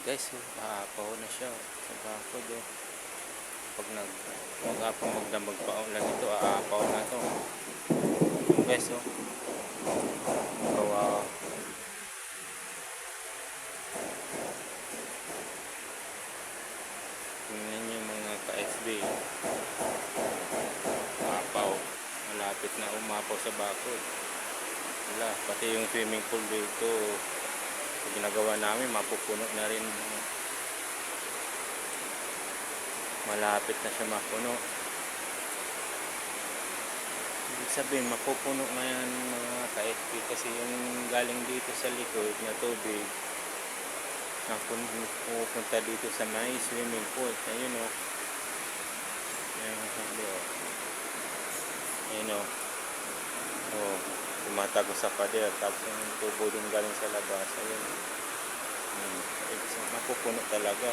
guys, oh, aapaw na siya sa bakod oh. Pag nag mag-apang magdamag pa ulan ito, aapaw na to. Guys oh. Kawawa. Tingnan niyo mga ka-FB. Apaw. Malapit na umapaw sa bakod. Wala, pati yung swimming pool dito, ginagawa namin, mapupuno na rin. Malapit na siya mapuno. Ibig sabihin, mapupuno ngayon mga ka-FB kasi yung galing dito sa likod na tubig, na pun- pupunta dito sa may swimming pool. Ayun o. Ayun sabi o. Ayun o. O. Tumatago sa pader. Tapos yung tubo din galing sa labas. Ayun. Mapupuno talaga.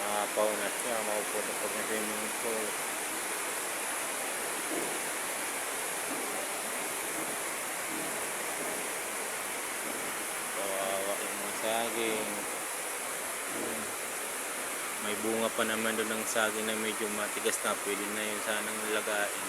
Maapaw na siya. Mapupuno pag na swimming pool. Kawawa yung mga saging. May bunga pa naman doon ng saging na medyo matigas na. Pwede na yun sanang lagain.